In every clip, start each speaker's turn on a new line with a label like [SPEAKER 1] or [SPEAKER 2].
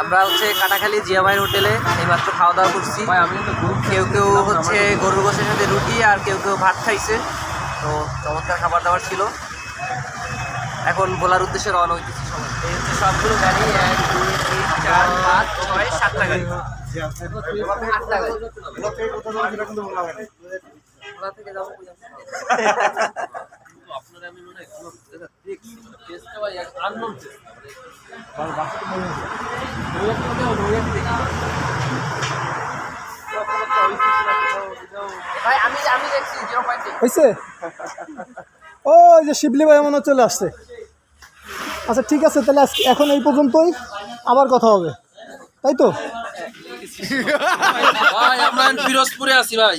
[SPEAKER 1] আমরা হচ্ছে কাটাখালি জিয়ামাইর হোটেলে এইমাত্র খাওয়া দাওয়া করছি কেউ কেউ হচ্ছে গরুর গোশের সাথে রুটি আর কেউ কেউ ভাত খাইছে। তো চমৎকার খাবার দাবার ছিল। এখন বলার উদ্দেশ্যে রওনা হইতেছি সবাই। এই হচ্ছে সবগুলো গাড়ি এক দুই তিন চার পাঁচ ছয় সাতটা গাড়ি। আটটা গাড়ি থেকে যাব?
[SPEAKER 2] আমি মনে হয় কোনো দেখছি টেস্টটা ভাই এক আননোন
[SPEAKER 1] ভাই আমি আমি দেখছি জিরো পয়েন্ট
[SPEAKER 3] হয়েছে ও এই যে শিবলি ভাই মনে চলে আসছে। আচ্ছা ঠিক আছে তাহলে আজকে এখন এই পর্যন্তই। আবার কথা হবে। তাই তো?
[SPEAKER 2] ভাই আমরা ফিরোজপুরে আছি ভাই।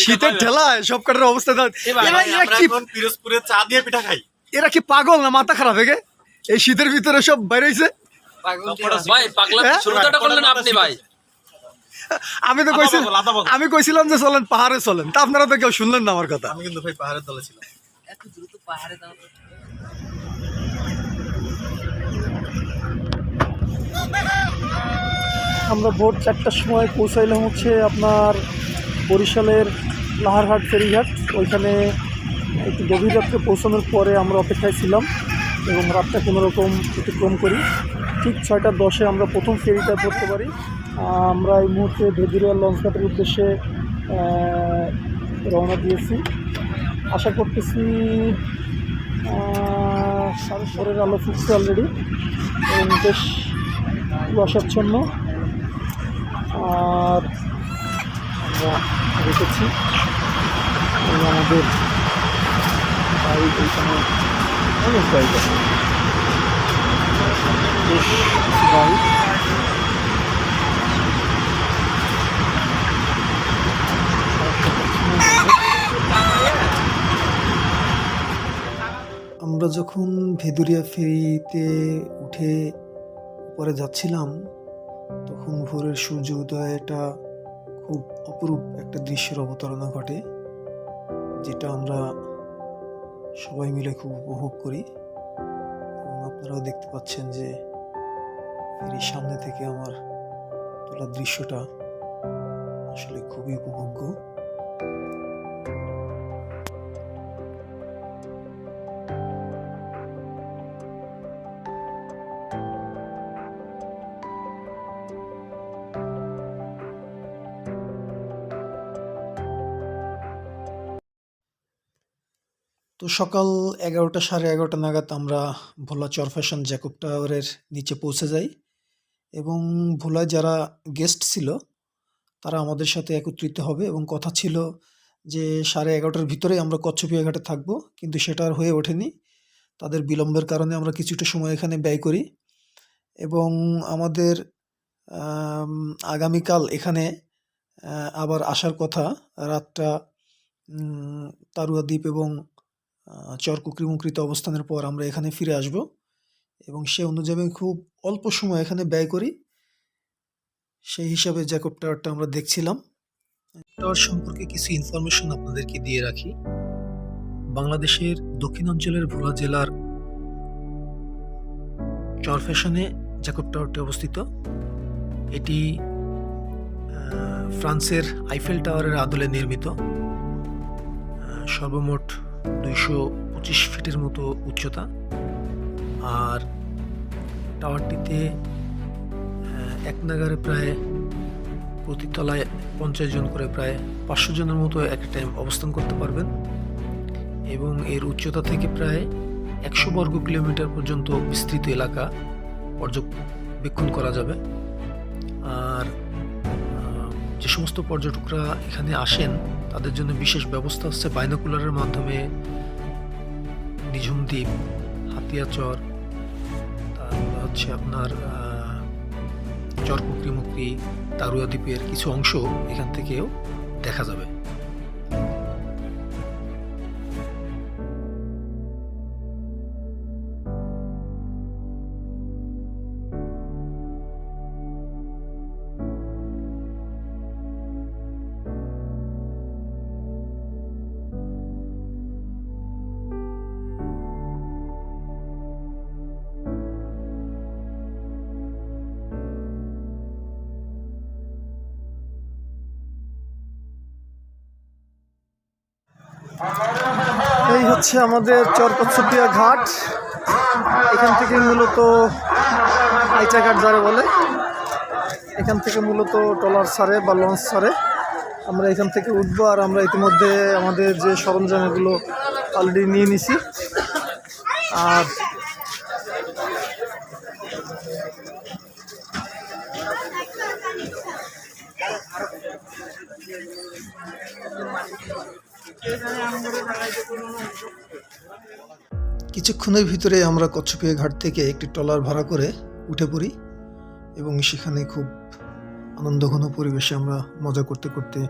[SPEAKER 3] শীতের ঠেলায় সব কাটার অবস্থা এরা এরা কি
[SPEAKER 4] পিরোজপুরে চা দিয়ে পিঠা খাই।
[SPEAKER 3] এরা কি পাগল না মাথা খারাপ হয়ে এই শীতের ভিতরে সব বাইরে
[SPEAKER 2] ভাই পাগলা
[SPEAKER 3] হ্যাঁ?
[SPEAKER 2] শুরুটা করলেন আপনি ভাই।
[SPEAKER 3] আমি তো। আমি কইছিলাম যে চলেন পাহাড়ে চলেন। তা আপনারা তো কেউ শুনলেন না আমার কথা।
[SPEAKER 4] আমি কিন্তু ভাই পাহাড়ের দলে ছিলাম।
[SPEAKER 1] এত দ্রুত পাহাড়ে দাও
[SPEAKER 3] আমরা ভোর চারটার সময় পৌঁছাইলাম হচ্ছে আপনার বরিশালের লাহারহাট ফেরিঘাট, ওইখানে একটু গভীর রাত্রে পৌঁছানোর পরে আমরা অপেক্ষায় ছিলাম এবং রাতটা কোনো রকম অতিক্রম করি। ঠিক ছয়টা দশে আমরা প্রথম ফেরিটা ধরতে পারি। আমরা এই মুহূর্তে ভেদুরিয়া লঞ্চঘাটের উদ্দেশ্যে রওনা দিয়েছি। আশা করতেছি সাড়ে ছরের আলো ফুটছে অলরেডি এবং বেশ কুয়াশাচ্ছন্ন। আর রেখেছি। এবং আমাদের বাইক এইখানে অনেক বাইক আছে বেশ বাইক আমরা যখন ভেদুরিয়া ফেরিতে উঠে উপরে যাচ্ছিলাম, তখন ভোরের সূর্য উদয়টা খুব অপরূপ একটা দৃশ্যের অবতারণা ঘটে, যেটা আমরা সবাই মিলে খুব উপভোগ করি। এবং আপনারাও দেখতে পাচ্ছেন যে ফেরির সামনে থেকে আমার তোলা দৃশ্যটা আসলে খুবই উপভোগ্য। তো সকাল এগারোটা সাড়ে এগারোটা নাগাদ আমরা ভোলা চরফ্যাশন জ্যাকব টাওয়ারের নিচে পৌঁছে যাই এবং ভোলায় যারা গেস্ট ছিল, তারা আমাদের সাথে একত্রিত হবে এবং কথা ছিল যে সাড়ে এগারোটার ভিতরেই আমরা কচ্ছপিয়া ঘাটে থাকব, কিন্তু সেটা আর হয়ে ওঠেনি। তাদের বিলম্বের কারণে আমরা কিছুটা সময় এখানে ব্যয় করি এবং আমাদের আগামীকাল এখানে আবার আসার কথা। রাতটা তারুয়া দ্বীপ এবং চরকুকরিমুকরিতে অবস্থানের পর আমরা এখানে ফিরে আসব এবং সে অনুযায়ী আমি খুব অল্প সময় এখানে ব্যয় করি। সেই হিসাবে জ্যাকব টাওয়ারটা আমরা দেখছিলাম। টাওয়ার সম্পর্কে কিছু ইনফরমেশন আপনাদেরকে দিয়ে রাখি। বাংলাদেশের দক্ষিণাঞ্চলের ভোলা জেলার চরফ্যাশনে জ্যাকব টাওয়ারটি অবস্থিত। এটি ফ্রান্সের আইফেল টাওয়ারের আদলে নির্মিত। সর্বমোট দুইশো পঁচিশ ফিটের মতো উচ্চতা। আর টাওয়ারটিতে এক নাগারে প্রায় প্রতি তলায় পঞ্চাশ জন করে প্রায় পাঁচশো জনের মতো এক টাইম অবস্থান করতে পারবেন। এবং এর উচ্চতা থেকে প্রায় একশো বর্গ কিলোমিটার পর্যন্ত বিস্তৃত এলাকা পর্যবেক্ষণ করা যাবে। যে সমস্ত পর্যটকরা এখানে আসেন, তাদের জন্য বিশেষ ব্যবস্থা হচ্ছে বাইনাকুলারের মাধ্যমে নিঝুম দ্বীপ, হাতিয়াচর, তারপর হচ্ছে আপনার চরকুকরি মুকরি, তারুয়া দ্বীপের কিছু অংশ এখান থেকেও দেখা যাবে। এই হচ্ছে আমাদের চরকচ্ছপিয়া ঘাট। এখান থেকে মূলত আইচা ঘাট যারা বলে। এখান থেকে মূলত ট্রলার ছাড়ে বা লঞ্চ ছাড়ে। আমরা এখান থেকে উঠবো আর আমরা ইতিমধ্যে আমাদের যে সরঞ্জাম এগুলো অলরেডি নিয়ে নিছি। আর কিছুক্ষণের ভিতরে আমরা কচ্ছপিয়া ঘাট থেকে একটি ট্রলার ভাড়া করে উঠে পড়ি এবং সেখানে খুব আনন্দঘন পরিবেশে আমরা মজা করতে করতে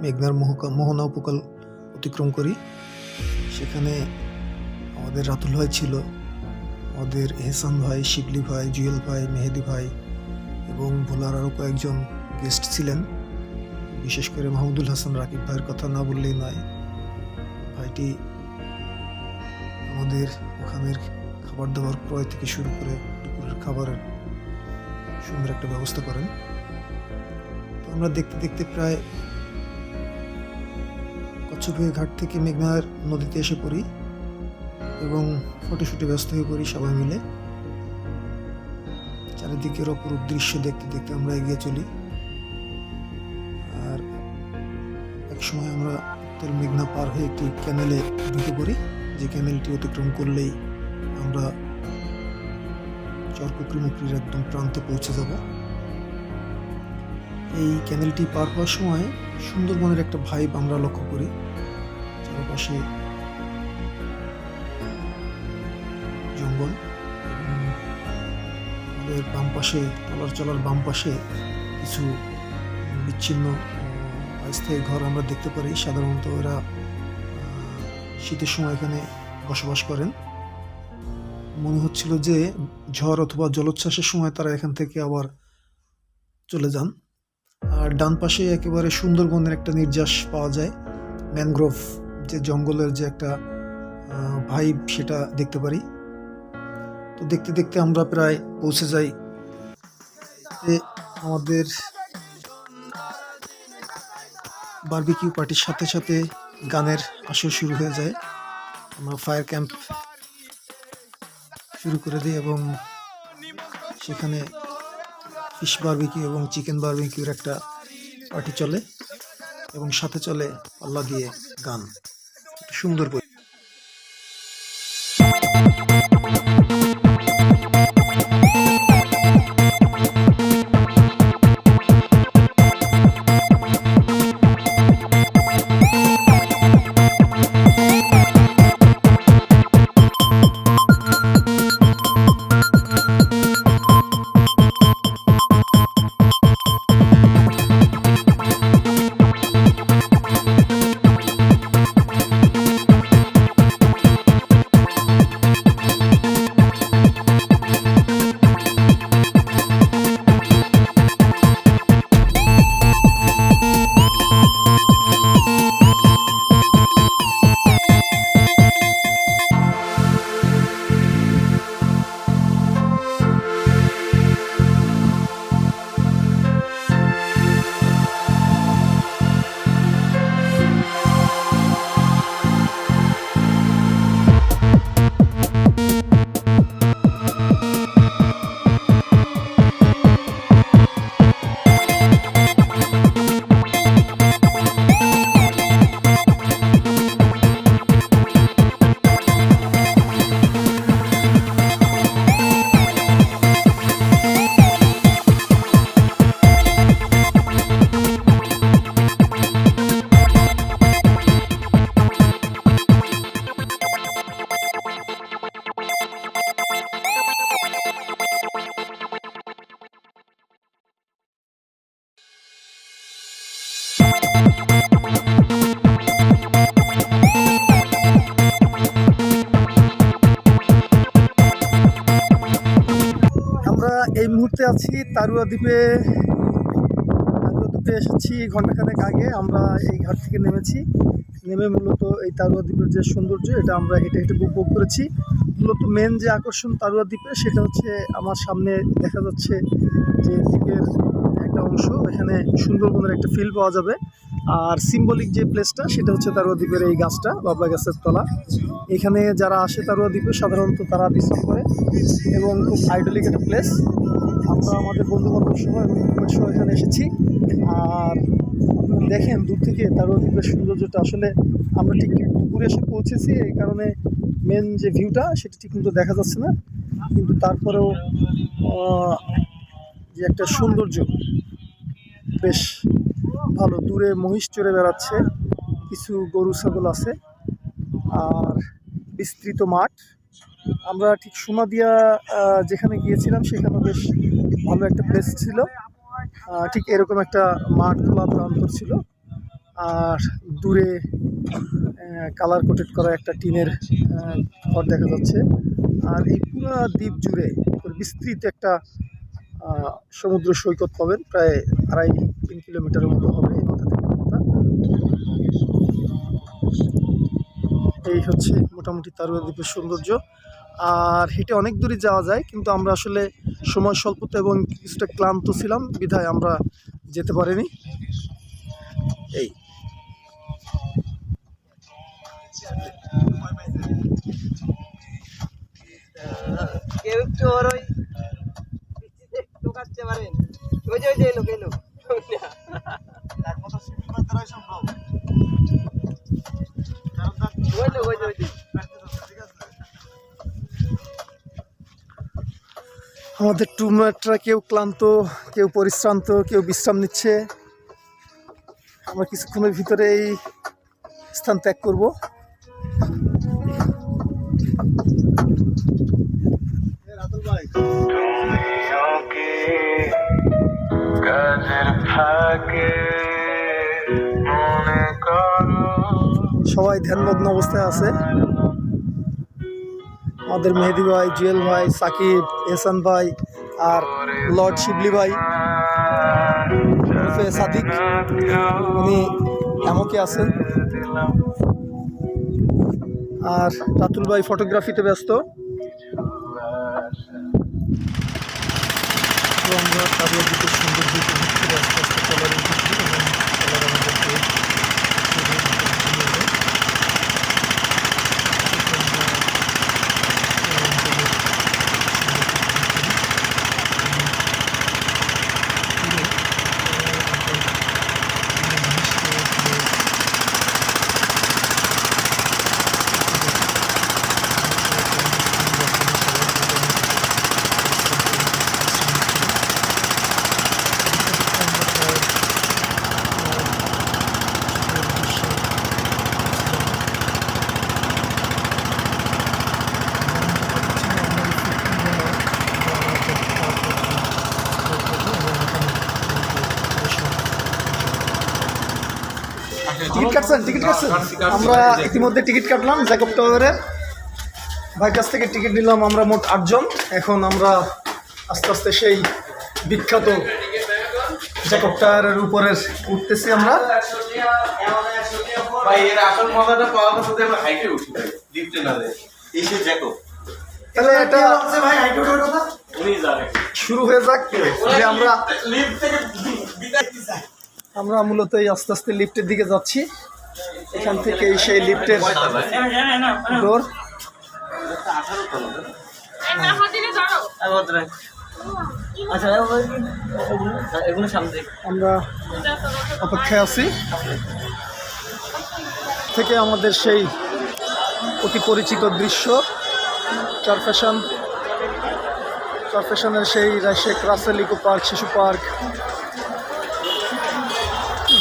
[SPEAKER 3] মেঘনার মোহকা, মোহনা উপকূল অতিক্রম করি। সেখানে আমাদের রাতুল ভাই ছিল, আমাদের এহসান ভাই, শিবলি ভাই, জুয়েল ভাই, মেহেদি ভাই এবং ভোলার আরও কয়েকজন গেস্ট ছিলেন। বিশেষ করে মাহমুদুল হাসান, রাকিব ভাইয়ের কথা না বললেই নয়। ভাইটি আমাদের ওখানের খাবার দাবার ক্রয় থেকে শুরু করে দুপুরের খাবারের সুন্দর একটা ব্যবস্থা করেন। তো আমরা দেখতে দেখতে প্রায় কচ্ছপিয়া ঘাট থেকে মেঘনার নদীতে এসে পড়ি এবং ফটোশুটে ব্যস্ত হয়ে পড়ি সবাই মিলে। চারিদিকের অপরূপ দৃশ্য দেখতে দেখতে আমরা এগিয়ে চলি। উত্তর মেঘনা পার হয়ে একটি ক্যানেলে ঢুকে পড়ি। যে ক্যানেলটি অতিক্রম করলেই আমরা চরকুকরিমুকরির একদম প্রান্তে পৌঁছে যাব। এই ক্যানেলটি পার হওয়ার সময় সুন্দরবনের একটা ভাইব আমরা লক্ষ্য করি। চারপাশে জঙ্গল আমাদের বাম পাশে টলার চলার বাম পাশে কিছু বিচ্ছিন্ন আহ, অস্থায়ী ঘর আমরা দেখতে পারি। সাধারণত এরা শীতের সময় এখানে বসবাস করেন। মনে হচ্ছিল যে ঝড় অথবা জলোচ্ছ্বাসের সময় তারা এখান থেকে আবার চলে যান। আর ডান পাশে একেবারে সুন্দরবনের একটা নির্যাস পাওয়া যায়। ম্যানগ্রোভ যে জঙ্গলের যে একটা ভাইব সেটা দেখতে পারি। তো দেখতে দেখতে আমরা প্রায় পৌঁছে যাই। আমাদের বারবিকিউ পার্টির সাথে সাথে গানের আসর শুরু হয়ে যায়। আমরা ফায়ার ক্যাম্প শুরু করে দিই এবং সেখানে ফিশ বার্বিকিউ এবং চিকেন বার্বিকিউর একটা পার্টি চলে এবং সাথে চলে আল্লাহ দিয়ে গান। সুন্দর এই মুহূর্তে আছি তারুয়া দ্বীপে। তারুয়া দ্বীপে এসেছি ঘন্টাখানেক আগে। আমরা এই ঘাট থেকে নেমেছি। নেমে মূলত এই তারুয়া দ্বীপের যে সৌন্দর্য, এটা আমরা হেঁটে হেঁটে উপভোগ করেছি। মূলত মেন যে আকর্ষণ তারুয়া দ্বীপে, সেটা হচ্ছে আমার সামনে দেখা যাচ্ছে যে দ্বীপের একটা অংশ। এখানে সুন্দরবনের একটা ফিল পাওয়া যাবে।
[SPEAKER 5] আর সিম্বলিক যে প্লেসটা সেটা হচ্ছে তারুয়া দ্বীপের এই গাছটা, বাবলা গাছের তলা। এখানে যারা আসে তারুয়া দ্বীপে সাধারণত তারা বিশ্রাম করে। এবং খুব আইডলিক একটা প্লেস আমরা আমাদের বন্ধু বান্ধব সহ এবং সহ এখানে এসেছি। আর দেখেন, দূর থেকে তারুয়া দ্বীপের সৌন্দর্যটা আসলে আমরা ঠিক দুপুরে এসে পৌঁছেছি। এই কারণে মেন যে ভিউটা সেটা ঠিক মতো দেখা যাচ্ছে না। কিন্তু তারপরেও যে একটা সৌন্দর্য, বেশ ভালো দূরে মহিষ চড়ে বেড়াচ্ছে কিছু গরু ছাগল আছে আর বিস্তৃত মাঠ। আমরা ঠিক সোনাদিয়া আহ, যেখানে গিয়েছিলাম সেখানেও বেশ ভালো একটা প্লেস ছিল। ঠিক এরকম একটা মাঠ খোলা প্রান্তর ছিল। আর দূরে কালার কোটেড করা একটা টিনের ঘর দেখা যাচ্ছে। আর এই পুরো দ্বীপ জুড়ে বিস্তৃত একটা সমুদ্র সৈকত পাবেন, প্রায় আড়াই তিন কিলোমিটারের মতো হবে এই মাথা থেকে মাথা এই হচ্ছে মোটামুটি তারুয়া দ্বীপের সৌন্দর্য। আর হেঁটে অনেক দূরে যাওয়া যায়, কিন্তু আমরা আসলে সময় স্বল্পতা এবং কিছুটা ক্লান্ত ছিলাম, বিধায় আমরা যেতে পারিনি। এই।
[SPEAKER 1] কেউ একটু ওর ওই বৃষ্টিতে টোকাচ্ছে পারেন। ওই যে ওই যে, এলো এলো। যে
[SPEAKER 5] আমাদের টুমমেটরা কেউ ক্লান্ত, কেউ পরিশ্রান্ত, কেউ বিশ্রাম নিচ্ছে। আমরা কিছুক্ষণের ভিতরে এই স্থান ত্যাগ করব।
[SPEAKER 6] ফাঁকে মনে
[SPEAKER 5] সবাই ধ্যানমগ্ন অবস্থায় আছে। আমাদের মেহেদি ভাই, জুয়েল ভাই, সাকিব এসান ভাই আর লর্ড শিবলি ভাই। সাদিক, উনি এমকে আছেন। আর রাতুল ভাই ফটোগ্রাফিতে ব্যস্ত। সুন্দর টিকিট কাটছেন টিকিট কাটছেন? আমরা ইতিমধ্যে টিকিট কাটলাম জ্যাকব টাওয়ারের। ভাই কাছ থেকে টিকিট নিলাম আমরা মোট আটজন। এখন আমরা আস্তে আস্তে সেই বিখ্যাত জ্যাকব টাওয়ারের উপরে উঠতেছি আমরা।
[SPEAKER 4] ভাই ভাই
[SPEAKER 5] তাহলে এটা
[SPEAKER 4] উনি
[SPEAKER 5] শুরু হয়ে যাক। যে আমরা
[SPEAKER 4] লিফট থেকে বিদায়
[SPEAKER 5] আমরা মূলত এই আস্তে আস্তে লিফটের দিকে যাচ্ছি। এখান থেকে সেই লিফটের ডোর আমরা অপেক্ষায় আছি। থেকে আমাদের সেই অতি পরিচিত দৃশ্য চারফ্যাশন চারফ্যাশনের সেই শেখ রাসেল ইকো পার্ক, শিশু পার্ক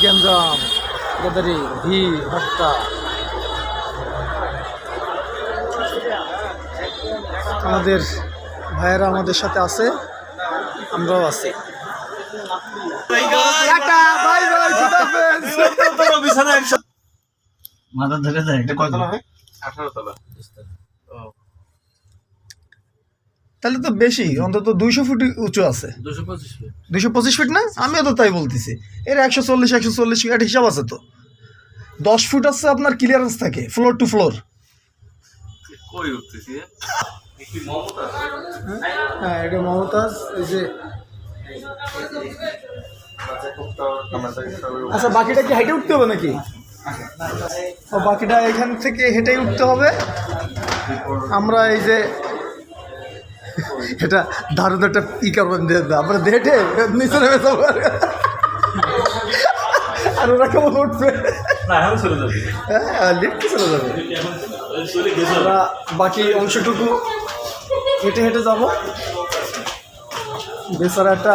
[SPEAKER 5] গেঞ্জাম গদারি ভিড় ভাট্টা আমাদের ভাইয়েরা আমাদের সাথে আছে আমরাও আছি।
[SPEAKER 2] মাথা ধরে দেয়
[SPEAKER 4] কত তলা হয় আঠারো তলা।
[SPEAKER 5] তাহলে তো বেশি অন্তত দুইশো ফুট উঁচু আছে।
[SPEAKER 2] দুশো পঁচিশ ফিট।
[SPEAKER 5] দুইশো পঁচিশ ফিট না? আমিও তো তাই বলতেছি। এর একশো চল্লিশ একশো চল্লিশ একটা হিসাব আছে তো। দশ ফুট আছে আপনার ক্লিয়ারেন্স থাকে ফ্লোর টু ফ্লোর হ্যাঁ এটা মমতাজ এই যে আচ্ছা বাকিটা কি হেঁটে উঠতে হবে নাকি? ও বাকিটা এখান থেকে হেঁটেই উঠতে হবে। আমরা এই যে এটা দারুণ একটা ই করবেন দিয়ে দাও। আমরা হেঁটে নিচে নেমে যাব। আর ওরা কেমন উঠবে? হ্যাঁ লিফ্ট চলে যাবে। আমরা বাকি অংশটুকু হেঁটে হেঁটে যাব। বেচারা একটা